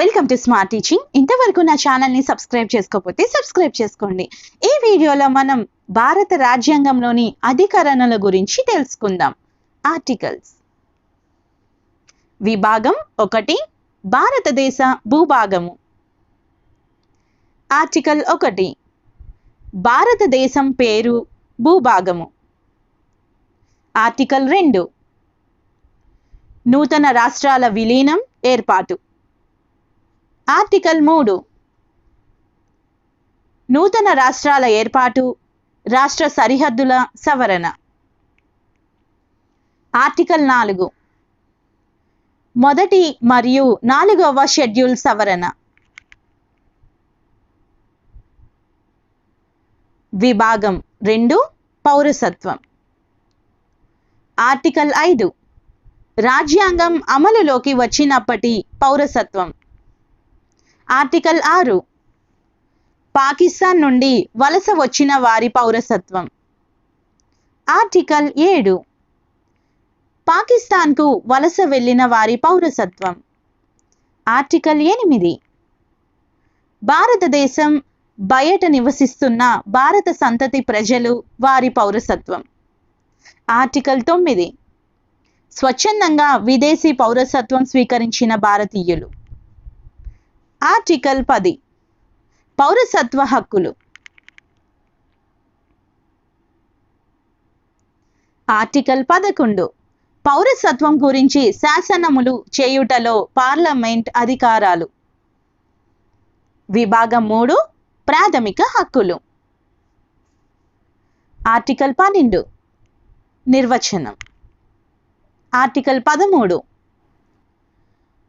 Welcome to smart teaching ఇంతవరకు నా ఛానల్ని సబ్స్క్రైబ్ చేసుకోకపోతే సబ్స్క్రైబ్ చేసుకోండి. ఈ వీడియోలో మనం భారత రాజ్యాంగంలోని అధికరణల గురించి తెలుసుకుందాం. ఆర్టికల్స్ విభాగం ఒకటి భారతదేశ భూభాగము. ఆర్టికల్ ఒకటి భారతదేశం పేరు భూభాగము. ఆర్టికల్ రెండు నూతన రాష్ట్రాల విలీనం ఏర్పాటు. ఆర్టికల్ మూడు. నూతన రాష్ట్రాల ఏర్పాటు రాష్ట్ర సరిహద్దుల సవరణ. ఆర్టికల్ నాలుగు. మొదటి మరియు నాలుగవ షెడ్యూల్ సవరణ. విభాగం రెండు పౌరసత్వం. ఆర్టికల్ ఐదు. రాజ్యాంగం అమలులోకి వచ్చినప్పటి పౌరసత్వం. ఆర్టికల్ ఆరు. పాకిస్తాన్ నుండి వలస వచ్చిన వారి పౌరసత్వం. ఆర్టికల్ ఏడు. పాకిస్తాన్కు వలస వెళ్ళిన వారి పౌరసత్వం. ఆర్టికల్ ఎనిమిది. భారతదేశం బయట నివసిస్తున్న భారత సంతతి ప్రజలు వారి పౌరసత్వం. ఆర్టికల్ తొమ్మిది. స్వచ్ఛందంగా విదేశీ పౌరసత్వం స్వీకరించిన భారతీయులు. ఆర్టికల్ పది. పౌరసత్వ హక్కులు. ఆర్టికల్ పదకొండు. పౌరసత్వం గురించి శాసనములు చేయుటలో పార్లమెంట్ అధికారాలు. విభాగం మూడు ప్రాథమిక హక్కులు. ఆర్టికల్ పన్నెండు. నిర్వచనం. ఆర్టికల్ పదమూడు.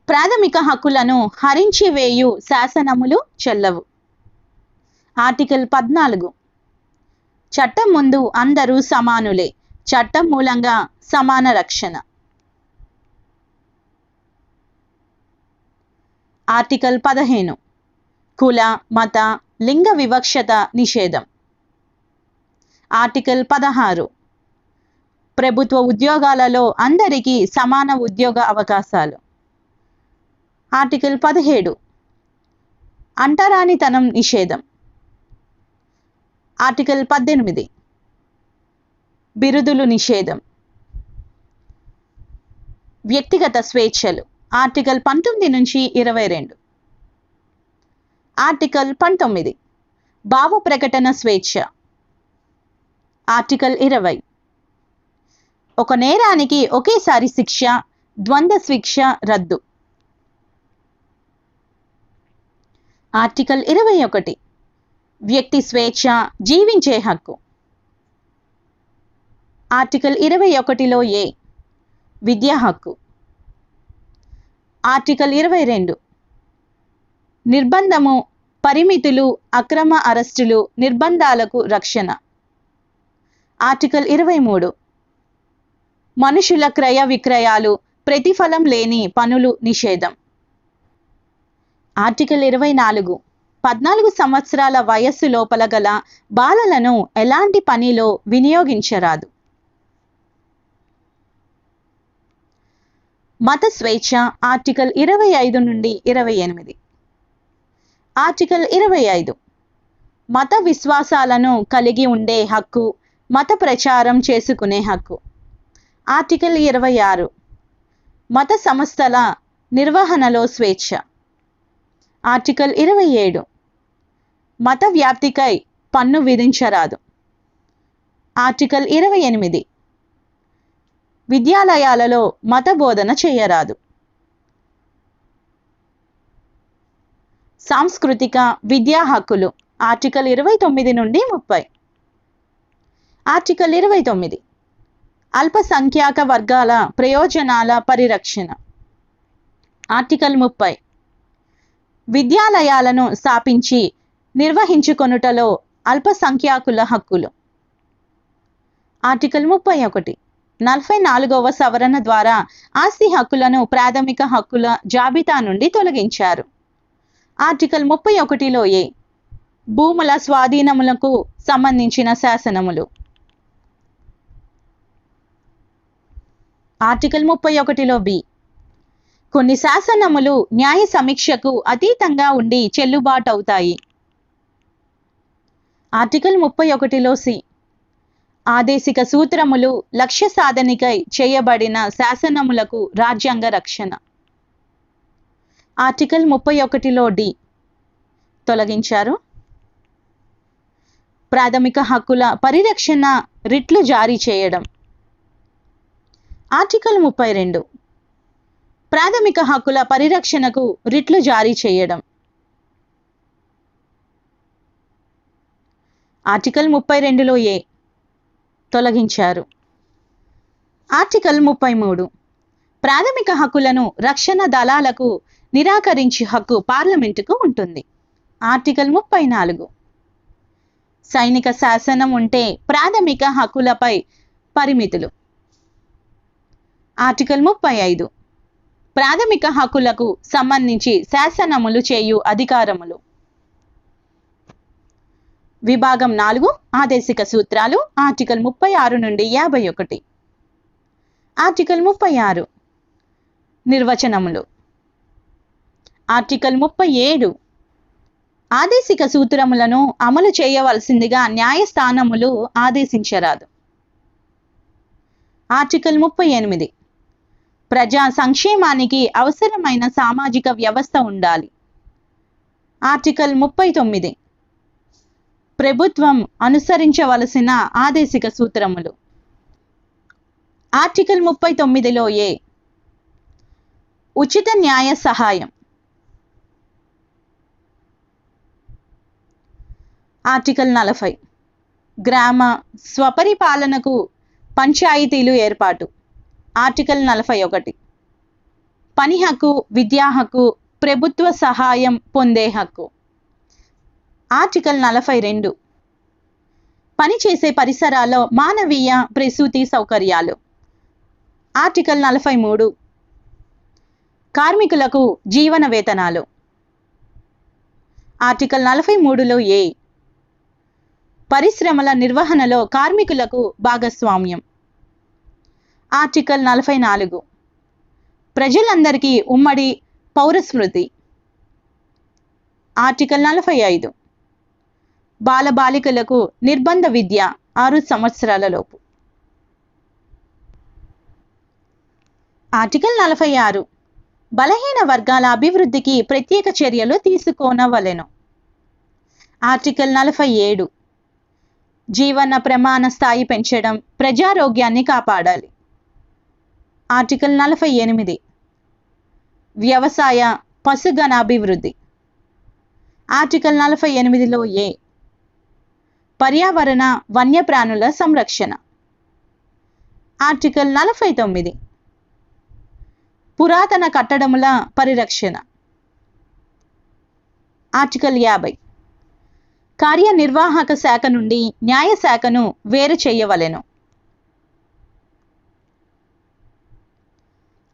ప్రాథమిక హక్కులను హరించివేయు శాసనములు చెల్లవు. ఆర్టికల్ పద్నాలుగు. చట్టం ముందు అందరూ సమానులే. చట్టం మూలంగా సమాన రక్షణ. ఆర్టికల్ పదిహేను. కుల మత లింగ వివక్షత నిషేధం. ఆర్టికల్ పదహారు. ప్రభుత్వ ఉద్యోగాలలో అందరికీ సమాన ఉద్యోగ అవకాశాలు. ఆర్టికల్ పదిహేడు. అంటరానితనం నిషేధం. ఆర్టికల్ పద్దెనిమిది. బిరుదులు నిషేధం. వ్యక్తిగత స్వేచ్ఛలు. ఆర్టికల్ పంతొమ్మిది నుంచి ఇరవై రెండు. ఆర్టికల్ పంతొమ్మిది. భావ ప్రకటన స్వేచ్ఛ. ఆర్టికల్ ఇరవై. ఒక నేరానికి ఒకేసారి శిక్ష ద్వంద్వ శిక్ష రద్దు. ఆర్టికల్ ఇరవై ఒకటి. వ్యక్తి స్వేచ్ఛ జీవించే హక్కు. ఆర్టికల్ ఇరవై ఒకటిలో ఏ? విద్యా హక్కు. ఆర్టికల్ ఇరవై రెండు. నిర్బంధము పరిమితులు అక్రమ అరెస్టులు నిర్బంధాలకు రక్షణ. ఆర్టికల్ ఇరవై మూడు. మనుషుల క్రయ విక్రయాలు ప్రతిఫలం లేని పనులు నిషేధం. ఆర్టికల్ ఇరవై నాలుగు. పద్నాలుగు సంవత్సరాల వయస్సు లోపల గల బాలలను ఎలాంటి పనిలో వినియోగించరాదు? మత స్వేచ్ఛ ఆర్టికల్ ఇరవై ఐదు నుండి ఇరవై ఎనిమిది. ఆర్టికల్ ఇరవై ఐదు. మత విశ్వాసాలను కలిగి ఉండే హక్కు మత ప్రచారం చేసుకునే హక్కు. ఆర్టికల్ ఇరవై ఆరు. మత సంస్థల నిర్వహణలో స్వేచ్ఛ. ఆర్టికల్ ఇరవై ఏడు. మత వ్యాప్తికై పన్ను విధించరాదు. ఆర్టికల్ ఇరవై ఎనిమిది. విద్యాలయాలలో మత బోధన చేయరాదు. సాంస్కృతిక విద్యా హక్కులు ఆర్టికల్ ఇరవై తొమ్మిది నుండి ముప్పై. ఆర్టికల్ ఇరవై తొమ్మిది. అల్పసంఖ్యాక వర్గాల ప్రయోజనాల పరిరక్షణ. ఆర్టికల్ ముప్పై. విద్యాలయాలను స్థాపించి నిర్వహించుకొనుటలో అల్పసంఖ్యాకుల హక్కులు. ఆర్టికల్ ముప్పై ఒకటి. నలభై నాలుగవ సవరణ ద్వారా ఆస్తి హక్కులను ప్రాథమిక హక్కుల జాబితా నుండి తొలగించారు. ఆర్టికల్ ముప్పై ఒకటిలో ఏ. భూముల స్వాధీనములకు సంబంధించిన శాసనములు. ఆర్టికల్ ముప్పై ఒకటిలో బి. కొన్ని శాసనములు న్యాయ సమీక్షకు అతీతంగా ఉండి చెల్లుబాటు అవుతాయి ఆర్టికల్ ముప్పై ఒకటిలో సి. ఆదేశిక సూత్రములు లక్ష్య సాధనికై చేయబడిన శాసనములకు రాజ్యాంగ రక్షణ. ఆర్టికల్ ముప్పై ఒకటిలో డి. తొలగించారు. ప్రాథమిక హక్కుల పరిరక్షణ రిట్లు జారీ చేయడం. ఆర్టికల్ ముప్పై రెండు. ప్రాథమిక హక్కుల పరిరక్షణకు రిట్లు జారీ చేయడం. ఆర్టికల్ ముప్పై రెండులో ఏ తొలగించారు? ఆర్టికల్ ముప్పై మూడు ప్రాథమిక హక్కులను రక్షణ దళాలకు నిరాకరించి హక్కు పార్లమెంటుకు ఉంటుంది. ఆర్టికల్ ముప్పై నాలుగు సైనిక శాసనం ఉంటే ప్రాథమిక హక్కులపై పరిమితులు. ఆర్టికల్ ముప్పై ఐదు ప్రాథమిక హక్కులకు సంబంధించి శాసనములు చేయు అధికారములు. విభాగం నాలుగు ఆదేశిక సూత్రాలు ఆర్టికల్ ముప్పై ఆరు నుండి యాభై ఒకటి. ఆర్టికల్ ముప్పై ఆరు. నిర్వచనములు. ఆర్టికల్ ముప్పై ఏడు. ఆదేశిక సూత్రములను అమలు చేయవలసిందిగా న్యాయస్థానములు ఆదేశించరాదు. ఆర్టికల్ ముప్పై ఎనిమిది. ప్రజా సంక్షేమానికి అవసరమైన సామాజిక వ్యవస్థ ఉండాలి. ఆర్టికల్ ముప్పై తొమ్మిది. ప్రభుత్వం అనుసరించవలసిన ఆదేశిక సూత్రములు. ఆర్టికల్ ముప్పై తొమ్మిదిలో ఏ? ఉచిత న్యాయ సహాయం. ఆర్టికల్ నలభై. గ్రామ స్వపరిపాలనకు పంచాయతీలు ఏర్పాటు. ఆర్టికల్ నలభై ఒకటి. పని హక్కు విద్యా హక్కు ప్రభుత్వ సహాయం పొందే హక్కు. ఆర్టికల్ నలభై రెండు. పనిచేసే పరిసరాల్లో మానవీయ ప్రసూతి సౌకర్యాలు. ఆర్టికల్ నలభై మూడు. కార్మికులకు జీవన వేతనాలు. ఆర్టికల్ నలభై మూడులో ఏ. పరిశ్రమల నిర్వహణలో కార్మికులకు భాగస్వామ్యం. ఆర్టికల్ నలభై నాలుగు. ప్రజలందరికీ ఉమ్మడి పౌరస్మృతి. ఆర్టికల్ నలభై ఐదు. బాలబాలికలకు నిర్బంధ విద్య ఆరు సంవత్సరాల లోపు. ఆర్టికల్ నలభై ఆరు. బలహీన వర్గాల అభివృద్ధికి ప్రత్యేక చర్యలు తీసుకోనవలెను. ఆర్టికల్ నలభై ఏడు. జీవన ప్రమాణ స్థాయి పెంచడం ప్రజారోగ్యాన్ని కాపాడాలి. ఆర్టికల్ నలభై ఎనిమిది. వ్యవసాయ పశుగణ అభివృద్ధి ఆర్టికల్ నలభై ఎనిమిదిలో ఏ? పర్యావరణ వన్యప్రాణుల సంరక్షణ. ఆర్టికల్ నలభై తొమ్మిది. పురాతన కట్టడముల పరిరక్షణ. ఆర్టికల్ యాభై. కార్యనిర్వాహక శాఖ నుండి న్యాయ శాఖను వేరు చేయవలెను.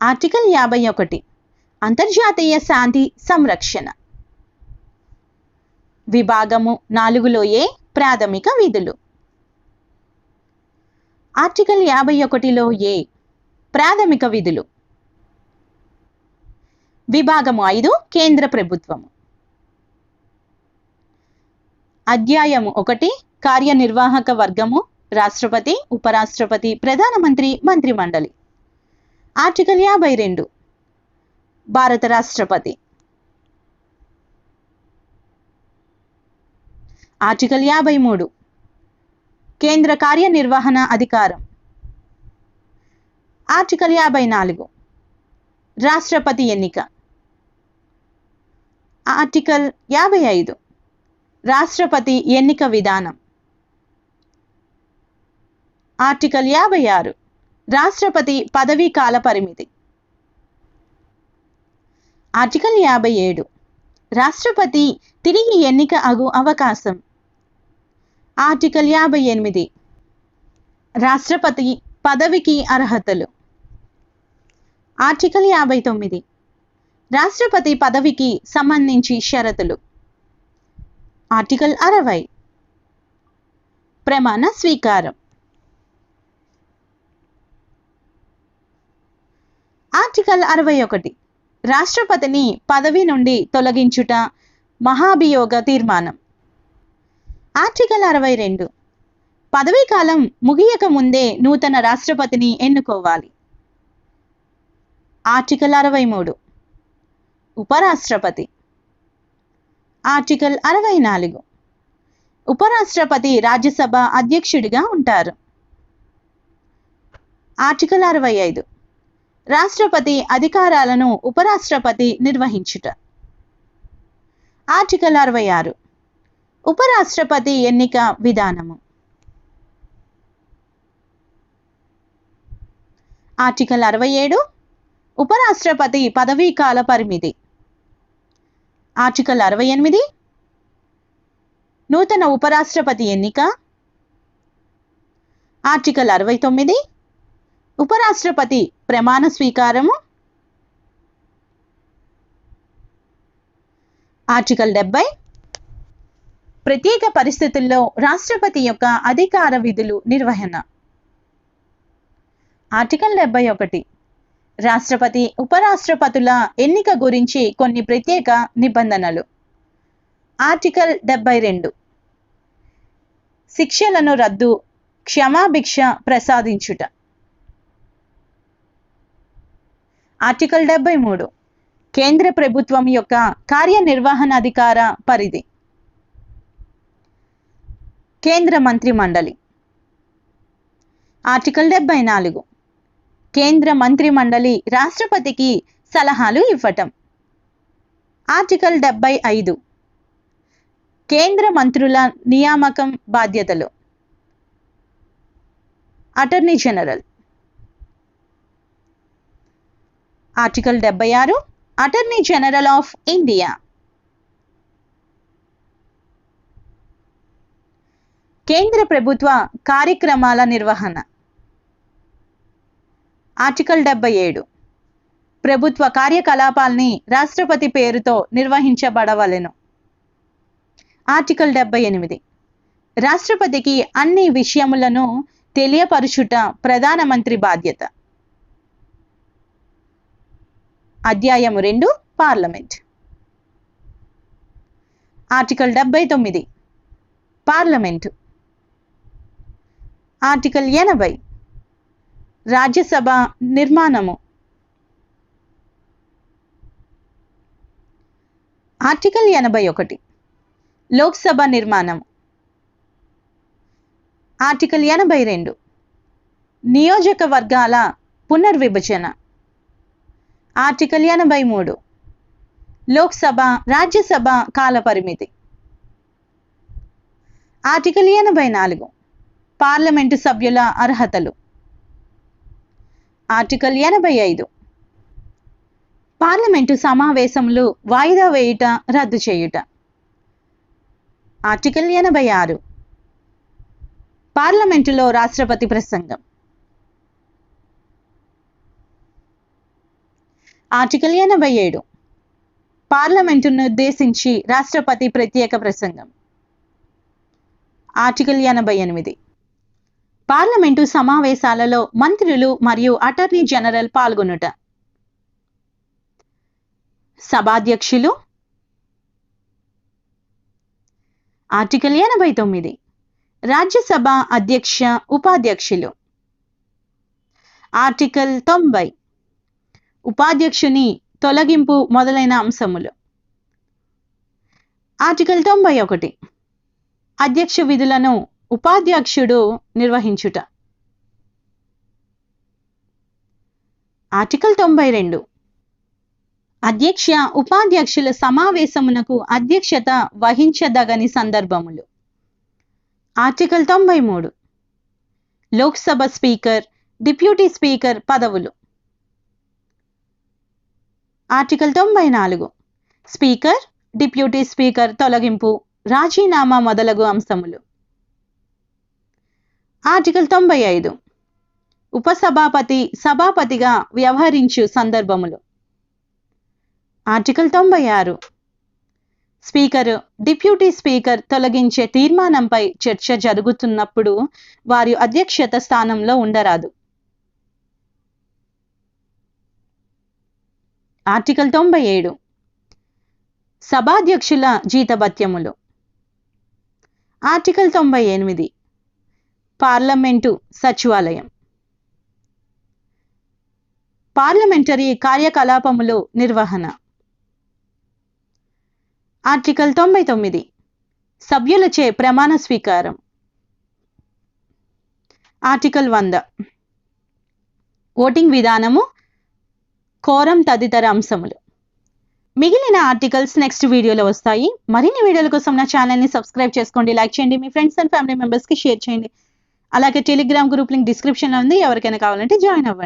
ఆర్టికల్ యాభై ఒకటి అంతర్జాతీయ శాంతి సంరక్షణ. విభాగము నాలుగులో ఏ ప్రాథమిక విధులు. ఆర్టికల్ యాభై ఒకటిలో ఏ ప్రాథమిక విధులు. విభాగము ఐదు కేంద్ర ప్రభుత్వము. అధ్యాయము ఒకటి కార్యనిర్వాహక వర్గము రాష్ట్రపతి ఉపరాష్ట్రపతి ప్రధానమంత్రి మంత్రిమండలి. ఆర్టికల్ యాభై రెండు. భారత రాష్ట్రపతి. ఆర్టికల్ యాభై మూడు. కేంద్ర కార్యనిర్వహణ అధికారం. ఆర్టికల్ యాభై నాలుగు. రాష్ట్రపతి ఎన్నిక. ఆర్టికల్ యాభై ఐదు. రాష్ట్రపతి ఎన్నిక విధానం. ఆర్టికల్ యాభై ఆరు. రాష్ట్రపతి పదవీ కాల పరిమితి. ఆర్టికల్ యాభై ఏడు. రాష్ట్రపతి తిరిగి ఎన్నిక అగు అవకాశం. ఆర్టికల్ యాభై ఎనిమిది. రాష్ట్రపతి పదవికి అర్హతలు. ఆర్టికల్ యాభై తొమ్మిది. రాష్ట్రపతి పదవికి సంబంధించి షరతులు. ఆర్టికల్ అరవై. ప్రమాణ స్వీకారం. ఆర్టికల్ అరవై ఒకటి. రాష్ట్రపతిని పదవి నుండి తొలగించుట మహాభియోగ తీర్మానం. ఆర్టికల్ అరవై రెండు. పదవీ కాలం ముగియక ముందే నూతన రాష్ట్రపతిని ఎన్నుకోవాలి. ఆర్టికల్ అరవై మూడు. ఉపరాష్ట్రపతి. ఆర్టికల్ అరవై నాలుగు. ఉపరాష్ట్రపతి రాజ్యసభ అధ్యక్షుడిగా ఉంటారు. ఆర్టికల్ అరవై ఐదు. రాష్ట్రపతి అధికారాలను ఉపరాష్ట్రపతి నిర్వహించుట. ఆర్టికల్ అరవై ఆరు. ఉపరాష్ట్రపతి ఎన్నిక విధానము. ఆర్టికల్ అరవై ఏడు. ఉపరాష్ట్రపతి పదవీ కాల పరిమితి. ఆర్టికల్ అరవై ఎనిమిది. నూతన ఉపరాష్ట్రపతి ఎన్నిక. ఆర్టికల్ అరవై తొమ్మిది. ఉపరాష్ట్రపతి ప్రమాణ స్వీకారము. ఆర్టికల్ డెబ్బై. ప్రత్యేక పరిస్థితుల్లో రాష్ట్రపతి యొక్క అధికార విధులు నిర్వహణ. ఆర్టికల్ డెబ్బై ఒకటి. రాష్ట్రపతి ఉపరాష్ట్రపతుల ఎన్నిక గురించి కొన్ని ప్రత్యేక నిబంధనలు. ఆర్టికల్ డెబ్బై రెండు. శిక్షలను రద్దు క్షమాభిక్ష ప్రసాదించుట. ఆర్టికల్ డెబ్బై మూడు. కేంద్ర ప్రభుత్వం యొక్క కార్యనిర్వహణాధికార పరిధి. కేంద్ర మంత్రి మండలి. ఆర్టికల్ డెబ్బై నాలుగు. కేంద్ర మంత్రి మండలి రాష్ట్రపతికి సలహాలు ఇవ్వటం. ఆర్టికల్ డెబ్బై ఐదు. కేంద్ర మంత్రుల నియామకం బాధ్యతలు. Attorney general. ఆర్టికల్ డెబ్బై ఆరు అటర్నీ జనరల్ ఆఫ్ ఇండియా. కేంద్ర ప్రభుత్వ కార్యక్రమాల నిర్వహణ. ఆర్టికల్ డెబ్బై ఏడు ప్రభుత్వ కార్యకలాపాల్ని రాష్ట్రపతి పేరుతో నిర్వహించబడవలెను. ఆర్టికల్ డెబ్బై ఎనిమిది రాష్ట్రపతికి అన్ని విషయములను తెలియపరుచుట ప్రధానమంత్రి బాధ్యత. అధ్యాయము రెండు పార్లమెంట్. ఆర్టికల్ డెబ్బై తొమ్మిది పార్లమెంటు. ఆర్టికల్ ఎనభై రాజ్యసభ నిర్మాణము. ఆర్టికల్ ఎనభై ఒకటి లోక్సభ నిర్మాణం ఆర్టికల్ ఎనభై రెండు నియోజకవర్గాల పునర్విభజన. ఆర్టికల్ ఎనభై మూడు. లోక్సభ రాజ్యసభ కాల పరిమితి. ఆర్టికల్ ఎనభై నాలుగు. పార్లమెంటు సభ్యుల అర్హతలు. ఆర్టికల్ ఎనభై ఐదు. పార్లమెంటు సమావేశములు వాయిదా వేయుట రద్దు చేయుట. ఆర్టికల్ ఎనభై ఆరు. పార్లమెంటులో రాష్ట్రపతి ప్రసంగం. ఆర్టికల్ ఎనభై ఏడు. పార్లమెంటును ఉద్దేశించి రాష్ట్రపతి ప్రత్యేక ప్రసంగం. ఆర్టికల్ ఎనభై ఎనిమిది. పార్లమెంటు సమావేశాలలో మంత్రులు మరియు అటార్నీ జనరల్ పాల్గొనుట. సభాధ్యక్షులు. ఆర్టికల్ ఎనభై తొమ్మిది. రాజ్యసభ అధ్యక్ష ఉపాధ్యక్షులు. ఆర్టికల్ తొంభై. ఉపాధ్యక్షుని తొలగింపు మొదలైన అంశములు. ఆర్టికల్ తొంభై ఒకటి. అధ్యక్ష విధులను ఉపాధ్యక్షుడు నిర్వహించుట. ఆర్టికల్ తొంభై రెండు. అధ్యక్ష ఉపాధ్యక్షుల సమావేశమునకు అధ్యక్షత వహించదగని సందర్భములు. ఆర్టికల్ తొంభై మూడు. లోక్సభ స్పీకర్ డిప్యూటీ స్పీకర్ పదవులు. ఆర్టికల్ తొంభై నాలుగు. స్పీకర్ డిప్యూటీ స్పీకర్ తొలగింపు రాజీనామా మొదలగు అంశములు. ఆర్టికల్ తొంభై ఐదు. ఉపసభాపతి సభాపతిగా వ్యవహరించు సందర్భములు. ఆర్టికల్ తొంభై ఆరు. స్పీకర్ డిప్యూటీ స్పీకర్ తొలగించే తీర్మానంపై చర్చ జరుగుతున్నప్పుడు వారి అధ్యక్షత స్థానంలో ఉండరాదు. ఆర్టికల్ తొంభై ఏడు. సభాధ్యక్షుల జీతభత్యములు. ఆర్టికల్ తొంభై ఎనిమిది. పార్లమెంటు సచివాలయం. పార్లమెంటరీ కార్యకలాపములు నిర్వహణ. ఆర్టికల్ తొంభై తొమ్మిది. సభ్యులచే ప్రమాణ స్వీకారం. ఆర్టికల్ వంద. ఓటింగ్ విధానము కోరం తదితర అంశములు. మిగిలిన ఆర్టికల్స్ నెక్స్ట్ వీడియోలో వస్తాయి. మరిన్ని వీడియోల కోసం నా ఛానల్ని సబ్స్క్రైబ్ చేసుకోండి లైక్ చేయండి మీ ఫ్రెండ్స్ అండ్ ఫ్యామిలీ మెంబర్స్కి షేర్ చేయండి. అలాగే టెలిగ్రామ్ గ్రూప్ లింక్ డిస్క్రిప్షన్లో ఉంది. ఎవరికైనా కావాలంటే జాయిన్ అవ్వండి.